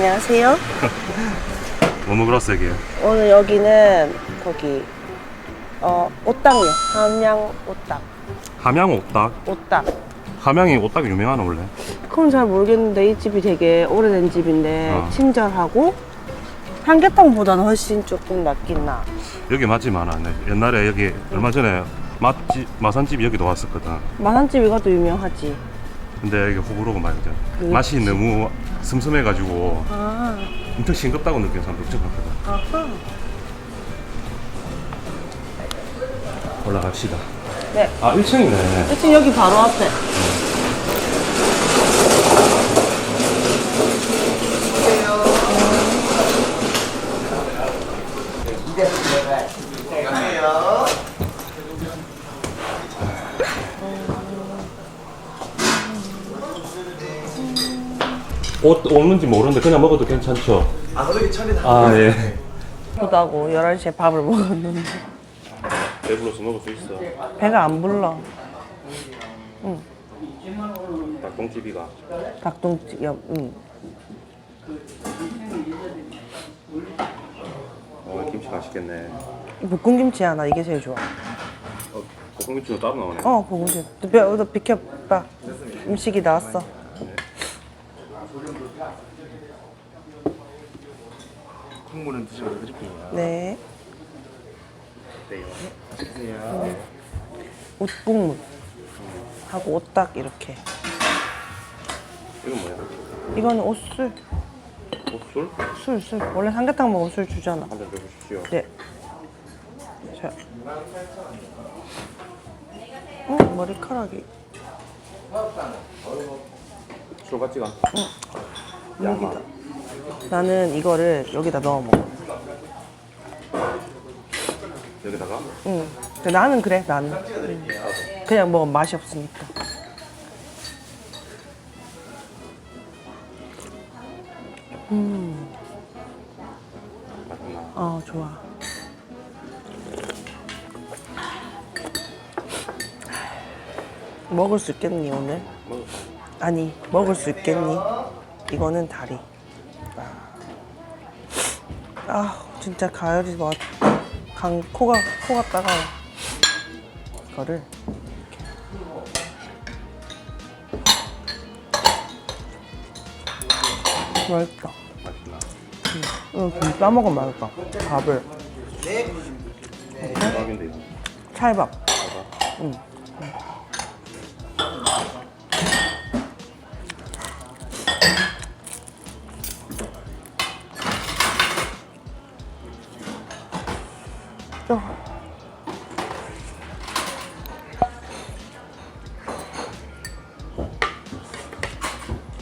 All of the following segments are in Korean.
안녕하세요. 뭐 먹으러 왔어 여기? 오늘 여기는 거기 어 오딱요. 함양 오딱. 함양 오딱. 오딱. 함양이 오딱이 유명하나 원래? 그건 잘 모르겠는데 이 집이 되게 오래된 집인데 어. 친절하고 삼계탕보다는 훨씬 조금 낫긴 나. 여기 맛집 많아. 네. 옛날에 여기 얼마 전에 맛집 마산집 여기도 왔었거든. 마산집 이것도 유명하지. 근데 여기 호불호가 많거든. 그렇지. 맛이 너무 슴슴해가지고 아. 엄청 싱겁다고 느끼는 사람도 엄청 많거든. 아하. 올라갑시다. 네. 아 1층이네. 지금 여기 바로 앞에. 옷 오는지 모르는데 그냥 먹어도 괜찮죠? 안 오르기 전이다. 아 예. 보다고 11시에 밥을 먹었는데 배불러서 먹을 수 있어. 배가 안 불러. 닭똥집이가. 닭똥집 옆, 응. 어 김치 맛있겠네. 이 볶음김치 하나 이게 제일 좋아. 어, 볶음김치도 따로 나오네. 어, 볶음김치. 너, 뼈- 너 비켜봐. 음식이 나왔어. 국물은 드시고 드릴게요. 네. 네. 드세요. 옷국물. 하고 옷딱 이렇게. 이건 뭐야? 이거는 옷술. 옷술? 술, 술. 원래 삼계탕 먹으면 술 주잖아. 한잔 줘주십시오. 네. 자. 응, 머리카락이. 술 같지가 않다. 여기다. 나는 이거를 여기다 넣어 먹어. 여기다가 응. 근데 나는 그래, 나는. 응. 그냥 먹으면 맛이 없으니까. 맛있나? 어, 좋아. 먹을 수 있겠니, 오늘? 아니, 먹을 수 있겠니? 이거는 다리. 아, 진짜 가열이 와. 강, 코가, 코가 따가워. 이거를. 이렇게. 맛있다. 응, 김 싸먹으면 맛있다. 밥을. 대박인데 이거. 찰밥. 응.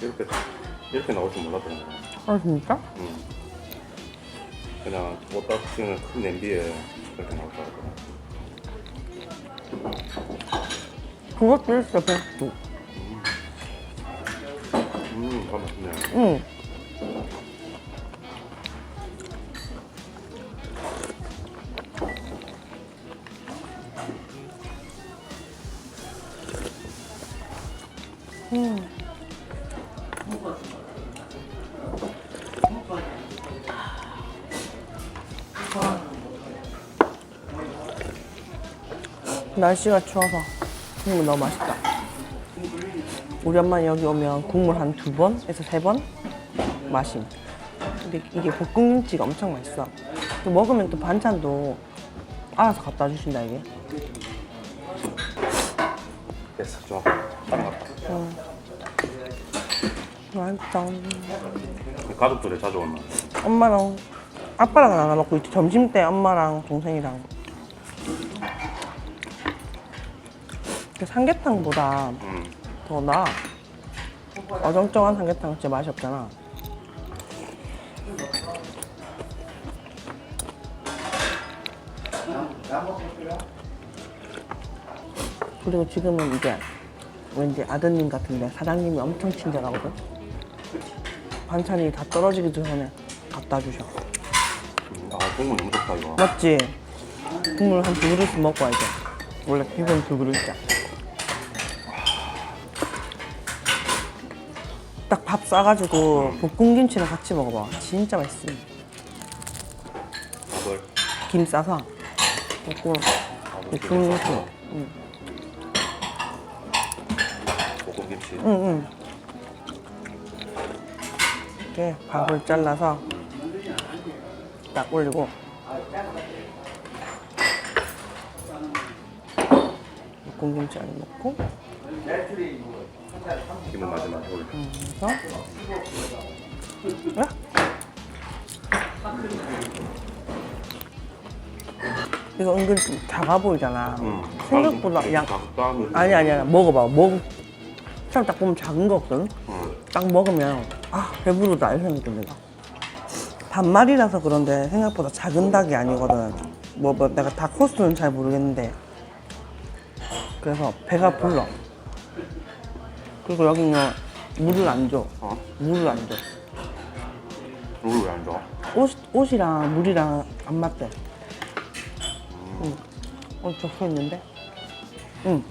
이렇게 이렇게 나올 줄 몰랐더니. 아, 진짜? 응. 그냥 옷딱 찌는 큰 냄비에 이렇게 나올 줄 알았거든. 그것도 있어, 베스트. 음, 밥 맛있네. 응. 날씨가 추워서 국물 너무 맛있다. 우리 엄마 여기 오면 국물 한 두 번에서 세 번 마심. 근데 이게 볶음김치가 엄청 맛있어. 또 먹으면 또 반찬도 알아서 갖다 주신다 이게. 됐어, 좋아. 따라갔다. 맛있다. 가족들이 자주 온나? 엄마랑 아빠랑 나눠 먹고 이렇게 점심 때 엄마랑 동생이랑. 그 삼계탕보다 응. 더 나아. 어정쩡한 삼계탕 진짜 맛이 없잖아. 그리고 지금은 이제 왠지 아드님 같은데 사장님이 엄청 친절하거든. 반찬이 다 떨어지기 전에 갖다 주셔. 아, 국물 너무 좋다 이거. 맞지? 국물 한 두 그릇씩 먹고 와야지. 원래 기본 두 그릇이야. 딱 밥 싸가지고 볶음 김치랑 같이 먹어봐. 진짜 맛있어. 밥을 김 싸서 볶고 볶음김치. 응, 볶음김치. 응, 응. 이렇게 밥을 잘라서 딱 올리고 볶음김치 안에 넣고 김은 마지막에 올려. 그래서 왜? 이거 은근 좀 작아 보이잖아. 생각보다 양 작다. 아니 아니 아니 먹어봐 먹. 처음 딱 보면 작은 거거든. 딱 먹으면 아 배부르다 이런 생각이 듭니다. 반말이라서 그런데 생각보다 작은 닭이 아니거든. 뭐, 뭐 내가 닭 코스는 잘 모르겠는데 그래서 배가 불러. 그리고 여기는 물을 안 줘. 어? 물을 안 줘. 룰을 왜 안 줘? 옷, 옷이랑 물이랑 안 맞대. 응. 어, 적혀 있는데? 응,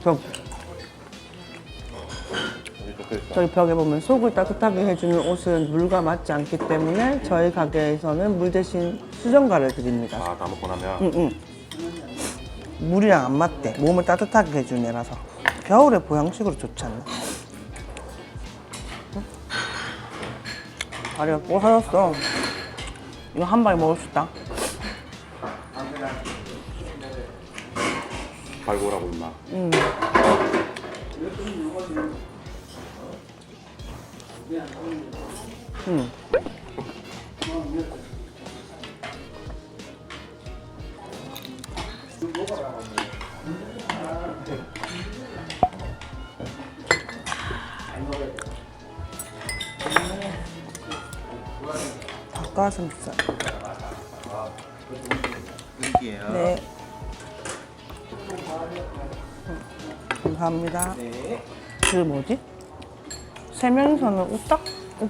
적혀있어. 저희 벽에 보면 속을 따뜻하게 해주는 옷은 물과 맞지 않기 때문에 저희 가게에서는 물 대신 수정가를 드립니다. 아, 다 먹고 나면. 응, 응. 물이랑 안 맞대. 몸을 따뜻하게 해주는 애라서. 겨울에 보양식으로 좋지 않나? 응? 다리가 꼬사졌어. 이거 한 방에 먹을 수 있다. 갈고라고 임마. 응. 닭가슴살. 드릴게요. 네. 음, 감사합니다. 그 뭐지? 세 명이서는 우딱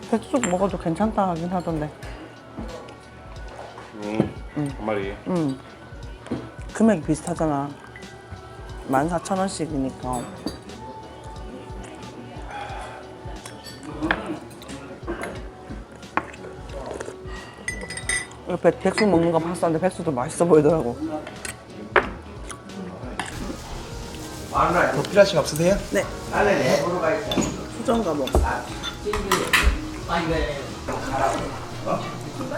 백숙 먹어도 괜찮다 하긴 하던데. 음, 한 마리. 음. 금액이 비슷하잖아. 14,000원씩이니까. 옆에 백숙 먹는 거 봤었는데 백숙도 맛있어 보이더라고. 더 필요하신 거 없으세요? 네. 수정가 먹.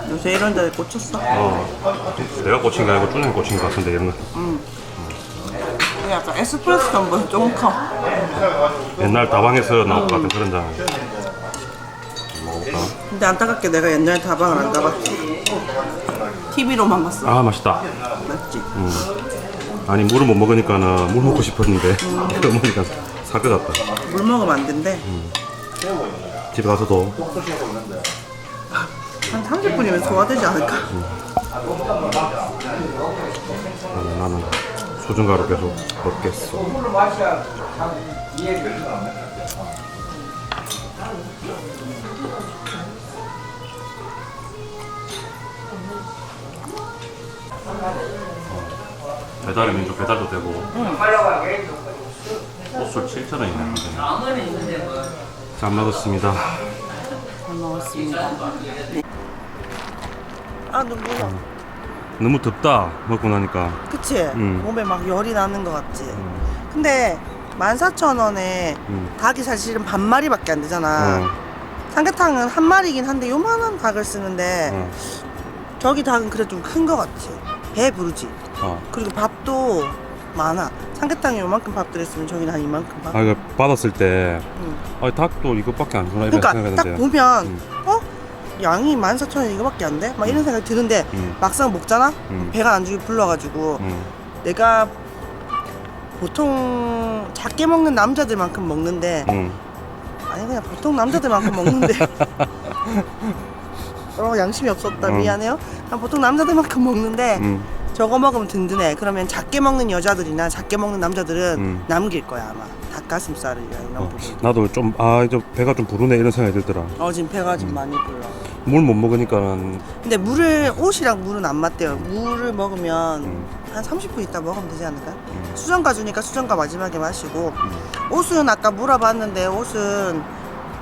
요새 이런 데 꽂혔어? 어. 내가 꽂힌 게 아니고 쭈님이 꽂힌 것 같은데, 이런 거. 이게 약간 에스프레소 전보다 조금 커. 옛날 다방에서 나온 것 같은 그런 장. 먹어볼까? 근데 안타깝게 내가 옛날에 다방을 안 가봤지. TV로만 봤어. 아, 맛있다. 맞지? 아니, 물을 못 먹으니까는 물 먹고 싶었는데, 먹으니까 살것 같다. 물 먹으면 안 된대. 집에 가서도 한 30분이면 소화되지 않을까? 나는, 나는 소중가로 계속 먹겠어. 배달의 민족 배달도 되고 옷술 7,000원이네 잘 먹었습니다 잘 먹었습니다. 네. 아 눈물 나. 너무 덥다 먹고 나니까 그치? 음. 몸에 막 열이 나는 것 같지? 근데 14,000원에 음. 닭이 사실은 반 마리밖에 안 되잖아. 어, 삼계탕은 한 마리긴 한데 요만한 닭을 쓰는데 어, 저기 닭은 그래도 좀 큰 것 같지? 배 부르지? 어. 그리고 밥도 많아. 삼계탕에 요만큼 밥 들었으면 저기는 한 이만큼 밥. 아 이거 받았을 때 응. 아, 닭도 이것밖에 안 주나 이런 그러니까 딱 생각했는데 보면 음. 어? 양이 14,000원 이거밖에 안 돼? 막 이런 생각이 드는데 음. 막상 먹잖아? 음. 배가 안 주게 불러가지고 음. 내가 보통 작게 먹는 남자들만큼 먹는데 음. 아니 그냥 보통 남자들만큼 먹는데 어 양심이 없었다 음. 미안해요 난 보통 남자들만큼 먹는데 음. 저거 먹으면 든든해. 그러면 작게 먹는 여자들이나 작게 먹는 남자들은 음. 남길 거야 아마. 닭가슴살을 이런 어, 부분 나도 좀 아 이제 배가 좀 부르네 이런 생각이 들더라. 어 지금 배가 음. 좀 많이 불러. 물 못 먹으니까는. 근데 물을 옷이랑 물은 안 맞대요. 물을 먹으면 음. 한 30분 있다 먹으면 되지 않을까? 수정가 주니까 수정가 마지막에 마시고. 옷은 아까 물어봤는데 옷은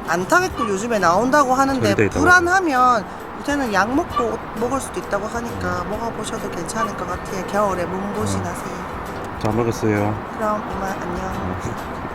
안 타겠고 요즘에 나온다고 하는데 절대 있다고. 불안하면 요새는 약 먹고 옷 먹을 수도 있다고 하니까 먹어보셔도 괜찮을 것 같아요. 겨울에 몸보신하세요. 잘 먹었어요. 그럼 이만 안녕.